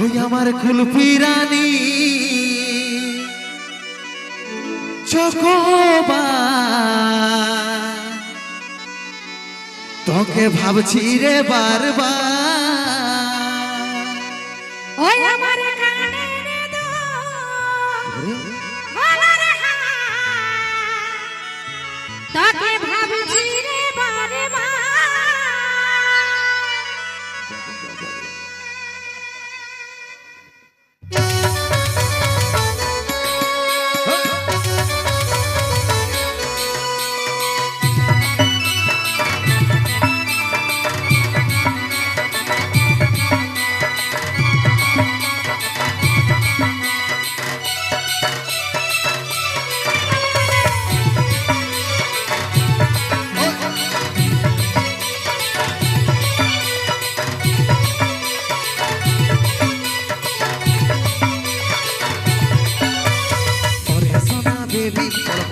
ওই আমার কুলফি রানী চকোবা। তোকে ভাবছি রে বারবার। ওই আমার তোকে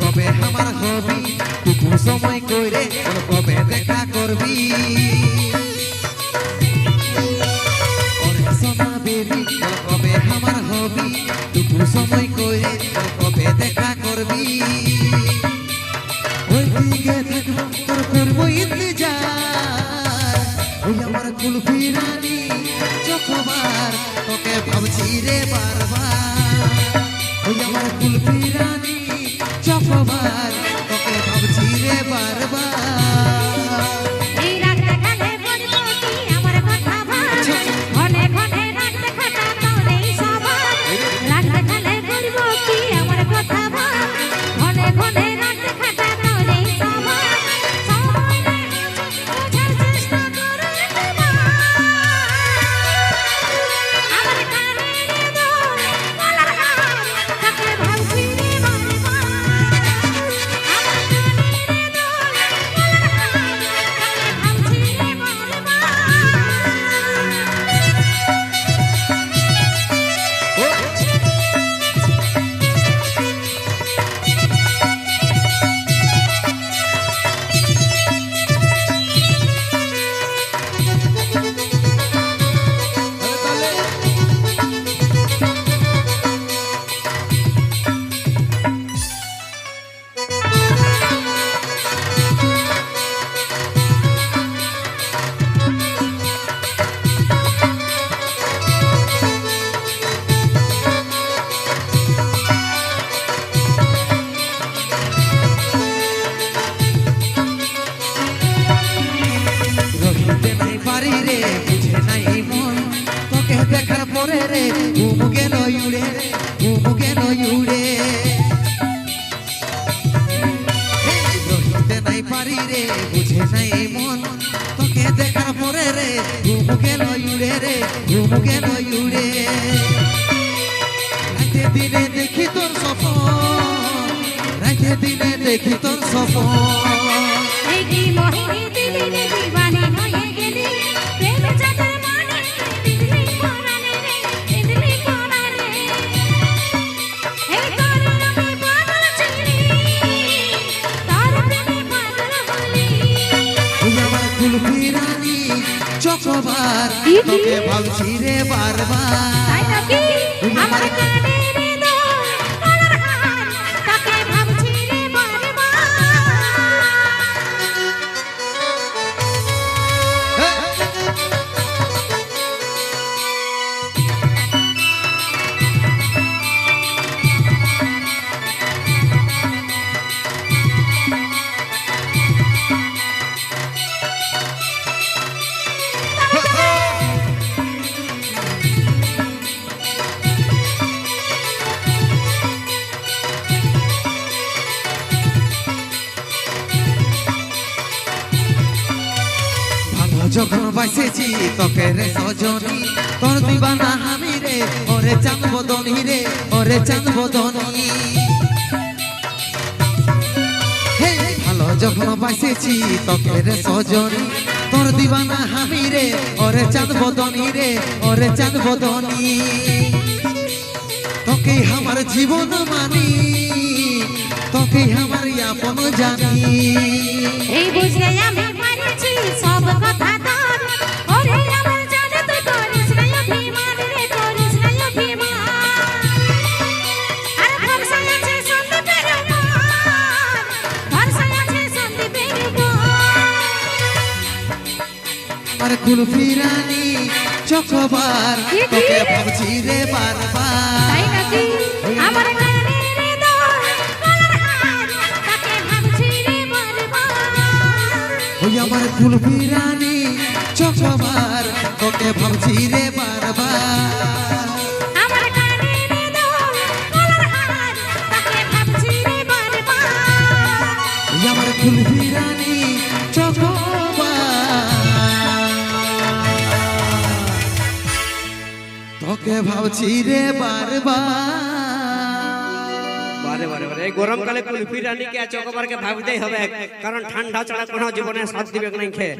কবে আমার হবি? টুকু সময় তোর কবে দেখা করবি? কবে আমার হবি? টুকু সময় তোর কবে দেখা করবি? ওই দিকে থাকব তোর করব ইন্তজার। ওই আমার কুলফি রানী, চকবার, তোকে ভাবছি রে বারবার। ওই আমার কুলফি রানী চকবার তোকে ভাবছি রে বারবার। নাই মন। তোকে দেখার পরে রে ঘুম গেল উড়ে ঘুম গেল উড়ে। রহিতে বুঝে নাই মন। তোকে দেখার পরে রে ঘুম গেল উড়ে রে ঘুম গেল উড়ে। দিনে দেখি তোর সপন রাতে দিনে দেখি তোর দিবানি হয়ে চকবার তোকে ভাবছি রে বারবার। আমার কানের যখন বাসেছি, তোকে রে সজনী, তোর দিবানা আমি রে, ওরে চাঁদ বদনী রে, ওরে চাঁদ বদনী ভালো যখন বাসেছি, তোকে রে সজনী, তোর দিবানা আমি রে, ওরে চাঁদ বদনী রে, ওরে চাঁদ বদনী তোকে আমার জীবন মানি তোকে আমার আপন জানি। এই বুঝলে আমি মারিছি সব কথা কুলফি রানী চকবার? তোকে ভাবছি রে বারবার। তাই নাকি? আমার ওই আমার কুলফি রানী চকবার তোকে ভাবছি রে বারবার। আমার তোকে ভাবছি রে বারবার? বারে বারে বারে, এই গরমকালে কুলফি রানীকে চকবারকে ভাবতেই হবে, কারণ ঠান্ডা ছাড়া কোনো জীবনে সাথ দিবে নাই খেয়ে